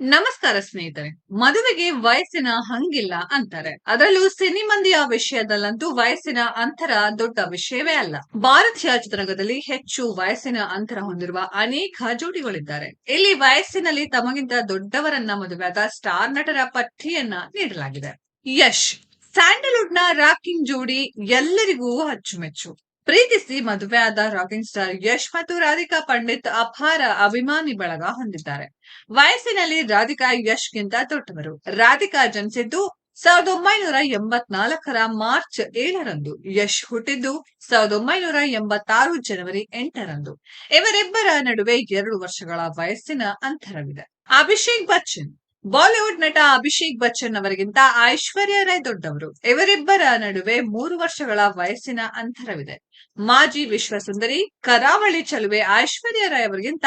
ನಮಸ್ಕಾರ ಸ್ನೇಹಿತರೆ. ಮದುವೆಗೆ ವಯಸ್ಸಿನ ಹಂಗಿಲ್ಲ ಅಂತಾರೆ. ಅದರಲ್ಲೂ ಸಿನಿಮಂದಿಯ ವಿಷಯದಲ್ಲಂತೂ ವಯಸ್ಸಿನ ಅಂತರ ದೊಡ್ಡ ವಿಷಯವೇ ಅಲ್ಲ. ಭಾರತೀಯ ಚಿತ್ರರಂಗದಲ್ಲಿ ಹೆಚ್ಚು ವಯಸ್ಸಿನ ಅಂತರ ಹೊಂದಿರುವ ಅನೇಕ ಜೋಡಿಗಳಿದ್ದಾರೆ. ಇಲ್ಲಿ ವಯಸ್ಸಿನಲ್ಲಿ ತಮಗಿಂತ ದೊಡ್ಡವರನ್ನ ಮದುವೆಯಾದ ಸ್ಟಾರ್ ನಟರ ಪಟ್ಟಿಯನ್ನ ನೀಡಲಾಗಿದೆ. ಯಶ್. ಸ್ಯಾಂಡಲ್ವುಡ್ನ ರಾಕಿಂಗ್ ಜೋಡಿ ಎಲ್ಲರಿಗೂ ಅಚ್ಚುಮೆಚ್ಚು. ಪ್ರೀತಿಸಿ ಮದುವೆಯಾದ ರಾಕಿಂಗ್ ಸ್ಟಾರ್ ಯಶ್ ಮತ್ತು ರಾಧಿಕಾ ಪಂಡಿತ್ ಅಪಾರ ಅಭಿಮಾನಿ ಬಳಗ ಹೊಂದಿದ್ದಾರೆ. ವಯಸ್ಸಿನಲ್ಲಿ ರಾಧಿಕಾ ಯಶ್ ಗಿಂತ ದೊಡ್ಡವರು. ರಾಧಿಕಾ ಜನಿಸಿದ್ದು ಸಾವಿರದ ಒಂಬೈನೂರ ಎಂಬತ್ನಾಲ್ಕರ ಮಾರ್ಚ್ ಏಳರಂದು. ಯಶ್ ಹುಟ್ಟಿದ್ದು ಸಾವಿರದ ಒಂಬೈನೂರ ಎಂಬತ್ತಾರು ಜನವರಿ ಎಂಟರಂದು. ಇವರಿಬ್ಬರ ನಡುವೆ ಎರಡು ವರ್ಷಗಳ ವಯಸ್ಸಿನ ಅಂತರವಿದೆ. ಅಭಿಷೇಕ್ ಬಚ್ಚನ್ ಬಾಲಿವುಡ್ ನಟ ಅಭಿಷೇಕ್ ಬಚ್ಚನ್ ಅವರಿಗಿಂತ ಐಶ್ವರ್ಯ ರೈ ದೊಡ್ಡವರು. ಇವರಿಬ್ಬರ ನಡುವೆ ಮೂರು ವರ್ಷಗಳ ವಯಸ್ಸಿನ ಅಂತರವಿದೆ. ಮಾಜಿ ವಿಶ್ವ ಸುಂದರಿ ಕರಾವಳಿ ಚಲುವೆ ಐಶ್ವರ್ಯ ರಾಯ್ ಅವರಿಗಿಂತ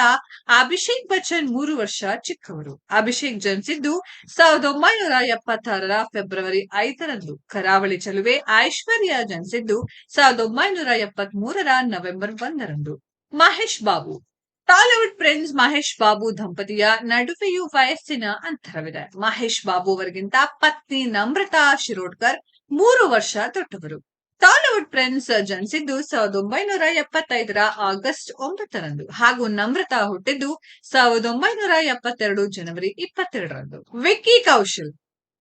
ಅಭಿಷೇಕ್ ಬಚ್ಚನ್ ಮೂರು ವರ್ಷ ಚಿಕ್ಕವರು. ಅಭಿಷೇಕ್ ಜನಿಸಿದ್ದು ಸಾವಿರದ ಒಂಬೈನೂರ ಎಪ್ಪತ್ತಾರರ ಫೆಬ್ರವರಿ ಐದರಂದು. ಕರಾವಳಿ ಚಲುವೆ ಐಶ್ವರ್ಯ ಜನಿಸಿದ್ದು ಸಾವಿರದ ಒಂಬೈನೂರ ಎಪ್ಪತ್ಮೂರರ ನವೆಂಬರ್ ಒಂದರಂದು. ಮಹೇಶ್ ಬಾಬು. ಟಾಲಿವುಡ್ ಪ್ರಿನ್ಸ್ ಮಹೇಶ್ ಬಾಬು ದಂಪತಿಯ ನಡುವೆಯೂ ವಯಸ್ಸಿನ ಅಂತರವಿದೆ. ಮಹೇಶ್ ಬಾಬು ಅವರಿಗಿಂತ ಪತ್ನಿ ನಮ್ರತಾ ಶಿರೋಡ್ಕರ್ ಮೂರು ವರ್ಷ ದೊಡ್ಡವರು. ಟಾಲಿವುಡ್ ಪ್ರಿನ್ಸ್ ಜನಿಸಿದ್ದು ಸಾವಿರದ ಒಂಬೈನೂರ ಎಪ್ಪತ್ತೈದರ ಆಗಸ್ಟ್ ಒಂಬತ್ತರಂದು. ಹಾಗೂ ನಮ್ರತಾ ಹುಟ್ಟಿದ್ದು ಸಾವಿರದ ಒಂಬೈನೂರ ಎಪ್ಪತ್ತೆರಡು ಜನವರಿ ಇಪ್ಪತ್ತೆರಡರಂದು. ವಿಕ್ಕಿ ಕೌಶಲ್.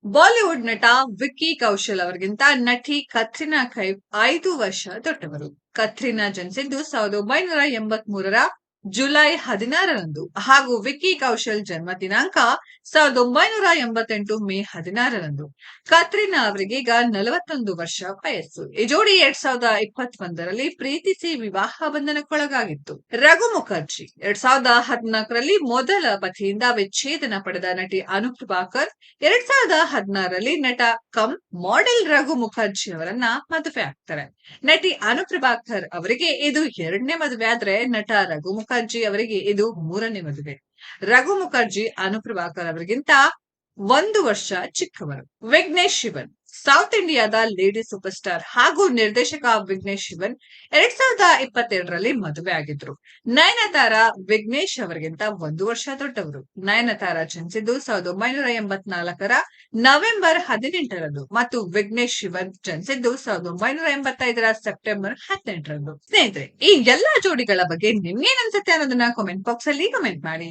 ಬಾಲಿವುಡ್ ನಟ ವಿಕ್ಕಿ ಕೌಶಲ್ ಅವರಿಗಿಂತ ನಟಿ ಕತ್ರಿನಾ ಕೈಫ್ ಐದು ವರ್ಷ ದೊಡ್ಡವರು. ಕತ್ರಿನಾ ಜನಿಸಿದ್ದು ಸಾವಿರದ ಒಂಬೈನೂರ ಎಂಬತ್ ಮೂರರ ಜುಲೈ ಹದಿನಾರರಂದು ಹಾಗೂ ವಿಕ್ಕಿ ಕೌಶಲ್ ಜನ್ಮ ದಿನಾಂಕ ಸಾವಿರದ ಒಂಬೈನೂರ ಎಂಬತ್ತೆಂಟು ಮೇ ಹದಿನಾರರಂದು. ಕತ್ರಿನಾ ಅವರಿಗೀಗ ನಲವತ್ತೊಂದು ವರ್ಷ ವಯಸ್ಸು. ಈ ಜೋಡಿ ಎರಡ್ ಸಾವಿರದ ಇಪ್ಪತ್ತೊಂದರಲ್ಲಿ ಪ್ರೀತಿಸಿ ವಿವಾಹ ಬಂಧನಕ್ಕೊಳಗಾಗಿತ್ತು. ರಘು ಮುಖರ್ಜಿ ಎರಡ್ ಸಾವಿರದ ಹದಿನಾಲ್ಕರಲ್ಲಿ ಮೊದಲ ಪತಿಯಿಂದ ವಿಚ್ಛೇದನ ಪಡೆದ ನಟಿ ಅನುಪ್ರಭಾಕರ್ ಎರಡ್ ಸಾವಿರದ ಹದಿನಾರರಲ್ಲಿ ನಟ ಕಮ್ ಮಾಡೆಲ್ ರಘು ಮುಖರ್ಜಿ ಅವರನ್ನ ಮದುವೆ ಆಗ್ತಾರೆ ನಟಿ ಅನುಪ್ರಭಾಕರ್ ಅವರಿಗೆ ಇದು ಎರಡನೇ ಮದುವೆ ಆದ್ರೆ ನಟ ರಘು ಮುಖರ್ಜಿ ಅವರಿಗೆ ಇದು ಮೂರನೇ ಮದುವೆ. ರಘು ಮುಖರ್ಜಿ ಅನುಪ್ರಭಾಕರ್ ಅವರಿಗಿಂತ ಒಂದು ವರ್ಷ ಚಿಕ್ಕವರು. ವಿಘ್ನೇಶ್ ಶಿವನ್. ಸೌತ್ ಇಂಡಿಯಾದ ಲೇಡಿ ಸೂಪರ್ ಸ್ಟಾರ್ ಹಾಗೂ ನಿರ್ದೇಶಕ ವಿಘ್ನೇಶ್ ಶಿವನ್ ಎರಡ್ ಸಾವಿರದ ಇಪ್ಪತ್ತೆರಡರಲ್ಲಿ ಮದುವೆ ಆಗಿದ್ರು. ನಯನತಾರ ವಿಘ್ನೇಶ್ ಅವರಿಗಿಂತ ಒಂದು ವರ್ಷ ದೊಡ್ಡವರು. ನಯನತಾರ ಜನಿಸಿದ್ದು ಸಾವಿರದ ಒಂಬೈನೂರ ಎಂಬತ್ನಾಲ್ಕರ ನವೆಂಬರ್ ಹದಿನೆಂಟರಂದು ಮತ್ತು ವಿಘ್ನೇಶ್ ಶಿವನ್ ಜನಿಸಿದ್ದು ಸಾವಿರದ ಒಂಬೈನೂರ ಎಂಬತ್ತೈದರ ಸೆಪ್ಟೆಂಬರ್ ಹದಿನೆಂಟರಂದು. ಸ್ನೇಹಿತರೆ, ಈ ಎಲ್ಲಾ ಜೋಡಿಗಳ ಬಗ್ಗೆ ನಿಮ್ಗೇನ್ ಅನ್ಸುತ್ತೆ ಅನ್ನೋದನ್ನ ಕಾಮೆಂಟ್ ಬಾಕ್ಸ್ ಅಲ್ಲಿ ಕಮೆಂಟ್ ಮಾಡಿ.